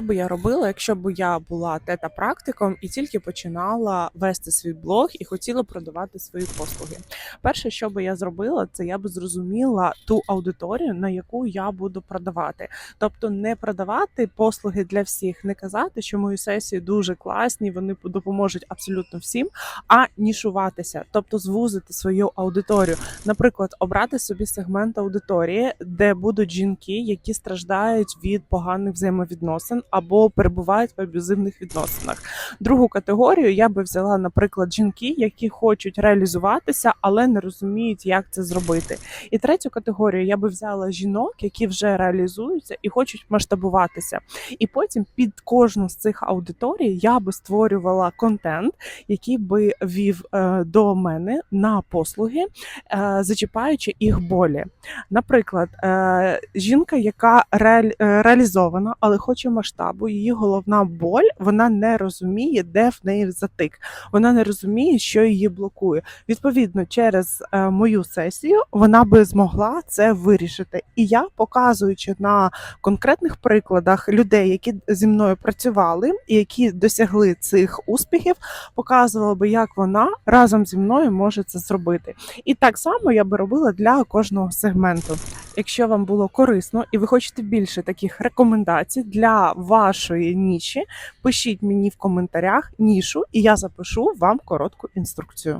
Що би я робила, якщо б я була тета-практиком і тільки починала вести свій блог і хотіла продавати свої послуги? Перше, що би я зробила, це я би зрозуміла ту аудиторію, на яку я буду продавати. Тобто не продавати послуги для всіх, не казати, що мої сесії дуже класні, вони допоможуть абсолютно всім, а нішуватися, тобто звузити свою аудиторію. Наприклад, обрати собі сегмент аудиторії, де будуть жінки, які страждають від поганих взаємовідносин або перебувають в аб'юзивних відносинах. Другу категорію я би взяла, наприклад, жінки, які хочуть реалізуватися, але не розуміють, як це зробити. І третю категорію я би взяла жінок, які вже реалізуються і хочуть масштабуватися. І потім під кожну з цих аудиторій я би створювала контент, який би вів е, до мене на послуги, е, зачіпаючи їх болі. Наприклад, е, жінка, яка реалізована, але хоче масштабу, її головна боль, вона не розуміє, де в неї затик. Вона не розуміє, що її блокує. Відповідно, через е, мою сесію вона би змогла це вирішити. І я, показуючи на конкретних прикладах людей, які зі мною працювали і які досягли цих успіхів, показувала би, як вона разом зі мною може це зробити. І так само я би робила для кожного сегменту. Якщо вам було корисно і ви хочете більше таких рекомендацій для вашої ніші, пишіть мені в коментарях нішу, і я запишу вам коротку інструкцію.